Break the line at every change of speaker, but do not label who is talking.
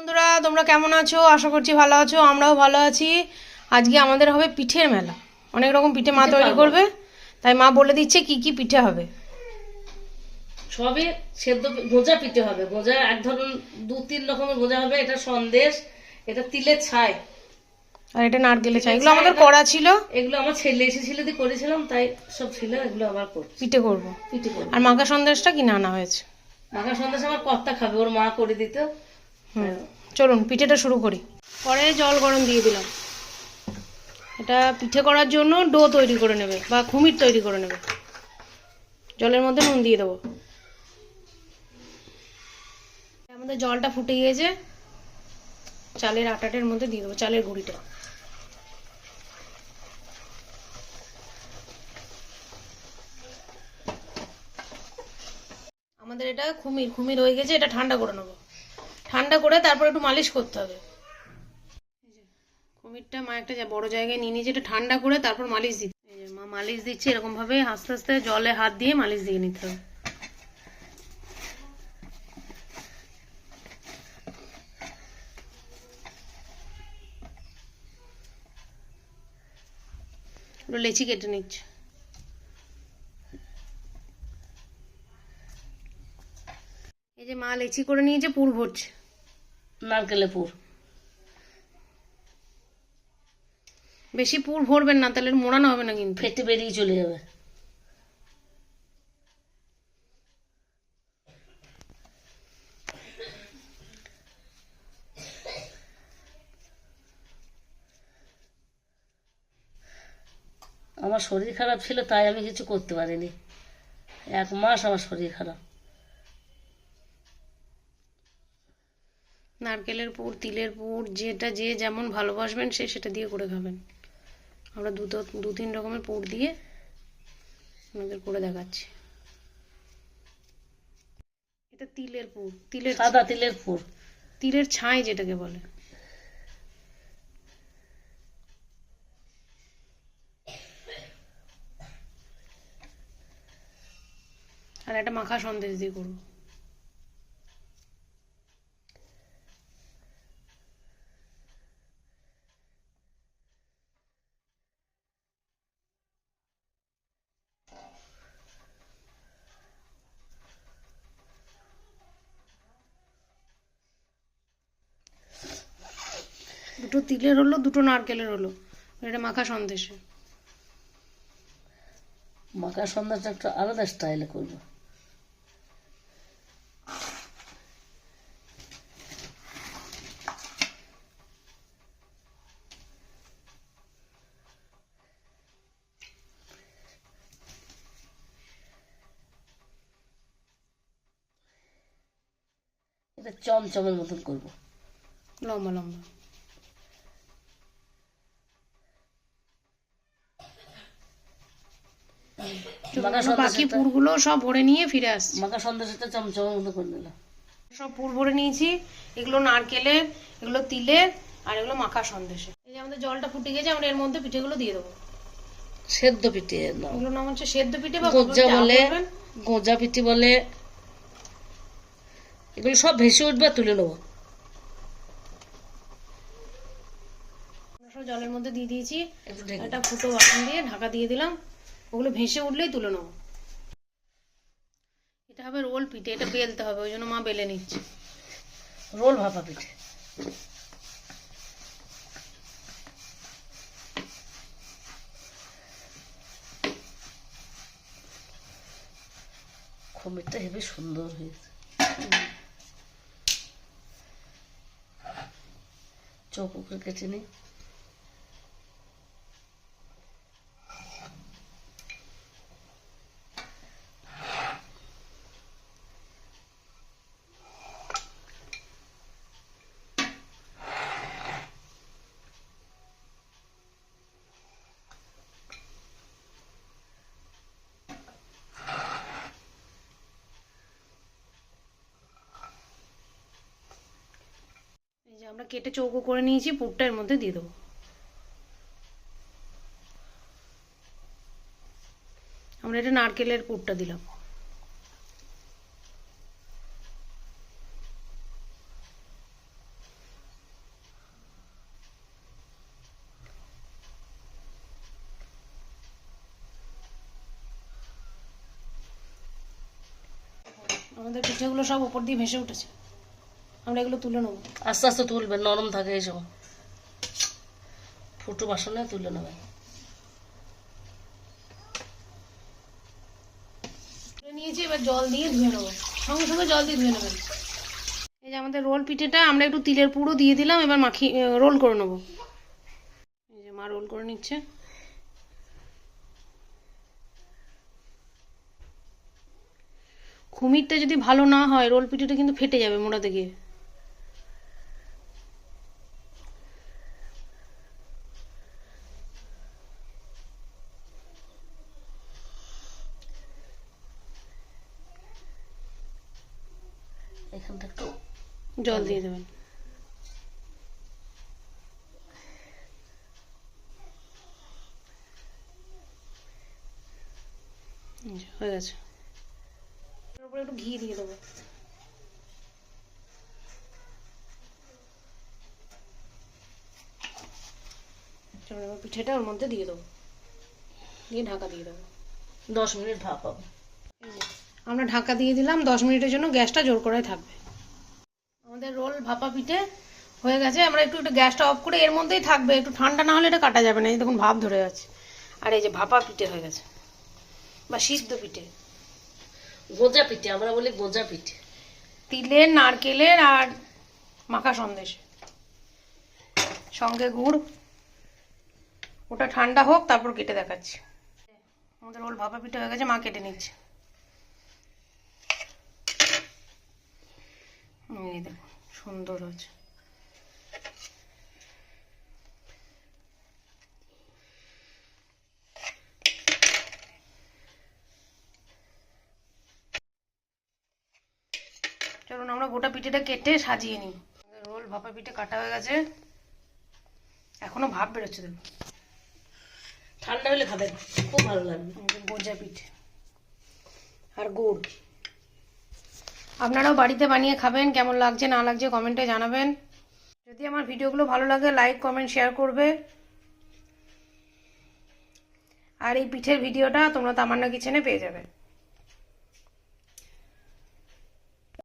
বন্ধুরা তোমরা কেমন আছো? আশা করছি ভালো আছো আমরাও ভালো আছি। আজকে আমাদের হবে পিঠের মেলা। অনেক রকম পিঠে মা তৈরি করবে। তাই মা বলে দিচ্ছে কি কি পিঠে হবে।
সবে সেদ্ধ গোজা পিঠে হবে। গোজা এক ধরুন দু তিন রকমের গোজা হবে। এটা সন্দেশ এটা তিলের ছাই।
আর এটা নারকেলের চাই এগুলো আমাদের করা ছিল।
এগুলো আমার ছেলে এসেছিল দিয়ে করেছিলাম তাই সব ছিল এগুলো আবার করছি।
পিঠে করব।
পিঠে করব।
আর মাখা সন্দেশটা কিনে আনা হয়েছে?
মাখা সন্দেশ আমার কর্তা খাবে ওর মা করে দিত।
চলুন, পিঠেটা শুরু করি। পরে জল গরম দিয়ে দিলাম। এটা পিঠে করার জন্য ডো তৈরি করে নেবে বা খুমির তৈরি করে নেবে। জলের মধ্যে নুন দিয়ে দেবো। আমাদের জলটা ফুটে গিয়েছে। চালের আটাটার মধ্যে দিয়ে দেবো, চালের গুঁড়িটা। আমাদের এটা খুমির খুমির হয়ে গেছে, এটা ঠান্ডা করে নেব। ঠান্ডা করে তারপর একটু মালিশ করতে হবে। কুমিরটা মা একটা বড় জায়গায় নিয়ে নিয়েছে ঠান্ডা করে তারপর মালিশ দিচ্ছে। মা মালিশ দিচ্ছে এরকম ভাবে আস্তে আস্তে জলে হাত দিয়ে মালিশ দিয়ে নিতে হবে। লেচি কেটে নিচ্ছে। এই যে মা লেচি করে নিয়েছে, পুর ভরছে।
নারকেলে পুর।
বেশি পুর ভরবেন না তাহলে মোড়ানো হবে না কিন্তু।
ফেটে বেরিয়ে চলে যাবে। আমার শরীর খারাপ ছিল তাই আমি কিছু করতে পারিনি। এক মাস আমার শরীর খারাপ।
নারকেলের পুর তিলের পুর যেটা যে যেমন ভালোবাসবেন সে সেটা দিয়ে করে খাবেন। আমরা দু তো- দু তিন রকমের পুর দিয়ে আপনাদের করে দেখাচ্ছি। এটা তিলের পুর তিলের
সাদা তিলের পুর।
তিলের ছাই যেটাকে বলে। আর একটা মাখা সন্দেশ দিয়ে করব। দুটো তিলের হলো দুটো নারকেলের হলো। এটা মাখা সন্দেশে।
মাখা সন্ধ্যাটা একটু আলাদা স্টাইলে করব। এটা চমচমের মতন করব।
লম্বা লম্বা চলুন,
মাখা
আমরা বাকি পুরগুলো সব ভরে নিয়ে ফিরে আসছি।
মাখা সন্দেশটা চমচমের মতো করে নিলাম।
সব পুর ভরে নিয়েছি। এগুলো নারকেলের এগুলো তিলের আর এগুলো মাখা সন্দেশে। এই যে আমাদের জলটা ফুটে গেছে আমরা এর মধ্যে পিঠেগুলো দিয়ে দেবো।
সেদ্ধ পিঠে
এগুলো নাম হচ্ছে সেদ্ধ পিঠে বা
গোজা বলে গোজা পিঠে বলে। এগুলো সব ভেসে উঠবে তুলে নেব।
জলের মধ্যে দিয়ে দিয়েছি।
একটা
ফুটো বাসন দিয়ে ঢাকা দিয়ে দিলাম। ওগুলো ভেসে উঠলেই তুলে নেব। এটা হবে রোল পিঠে এটা বেলতে হবে ওই জন্য মা বেলে নিচ্ছে।
রোল ভাপা পিঠে। খমিরটা হেবি সুন্দর হয়েছে। চৌকো করে কেটে নিই
আমরা কেটে চৌকো করে নিয়েছি পুরটা এর মধ্যে দিয়ে দেবো। আমরা এটা নারকেলের পুরটা দিলাম। আমাদের পিঠেগুলো সব উপর দিয়ে ভেসে উঠেছে। আমরা এগুলো তুলে নেব।
আস্তে আস্তে তুলবে নরম থাকে এই সময়। ফুটো বাসনে তুলে নেবে।
নিয়েছি এবার জল দিয়ে ধুয়ে নেব। সঙ্গে সঙ্গে জল দিয়ে ধুয়ে নেবেন। এই যে আমাদের রোল পিঠেটা আমরা একটু তিলের পুরো দিয়ে দিলাম এবার মাখি রোল করে নেব। এই যে মা রোল করে নিচ্ছে। খুমিরটা যদি ভালো না হয় রোল পিঠেটা কিন্তু ফেটে যাবে মোড়াতে গিয়ে
এখানটা একটু
জল দিয়ে দেবেন। হয়ে গেছে। উপরে একটু ঘি দিয়ে দেবো। পিঠেটা ওর মধ্যে দিয়ে দেবো। দিয়ে ঢাকা দিয়ে দেবো।
দশ মিনিট ভাপাবো
এই যে, আমরা ঢাকা দিয়ে দিলাম দশ মিনিটের জন্য গ্যাসটা জোর করে থাকবে। আমাদের রোল ভাপা পিঠে হয়ে গেছে আমরা একটু একটু গ্যাসটা অফ করে এর মধ্যেই থাকবে একটু ঠান্ডা না হলে এটা কাটা যাবে না এই দেখুন ভাপ ধরে আছে। আর এই যে ভাপা পিঠে হয়ে গেছে বা সিদ্ধ পিঠে।
গোজা পিঠে আমরা বলি গোজা পিঠে।
তিলের নারকেলের আর মাখা সন্দেশ। সঙ্গে গুড় ওটা ঠান্ডা হোক তারপর কেটে দেখাচ্ছি। আমাদের রোল ভাপা পিঠে হয়ে গেছে মা কেটে নিচ্ছে। এই দেখুন সুন্দর হয়েছে। চলুন আমরা গোটা পিঠেটা কেটে সাজিয়ে নিই। রোল ভাপা পিঠে কাটা হয়ে গেছে। এখনও ভাপ বেরোচ্ছে দেখুন
ঠান্ডা হলে খাবে খুব ভালো লাগবে।
গোজা পিঠে আর গুড়। আপনারাও বাড়িতে বানিয়ে খাবেন, কেমন লাগছে না লাগছে কমেন্টে জানাবেন। যদি আমার ভিডিওগুলো ভালো লাগে লাইক কমেন্ট শেয়ার করবে। আর এই পিঠের ভিডিওটা তোমরা তামান্না কিচেনে পেয়ে যাবে।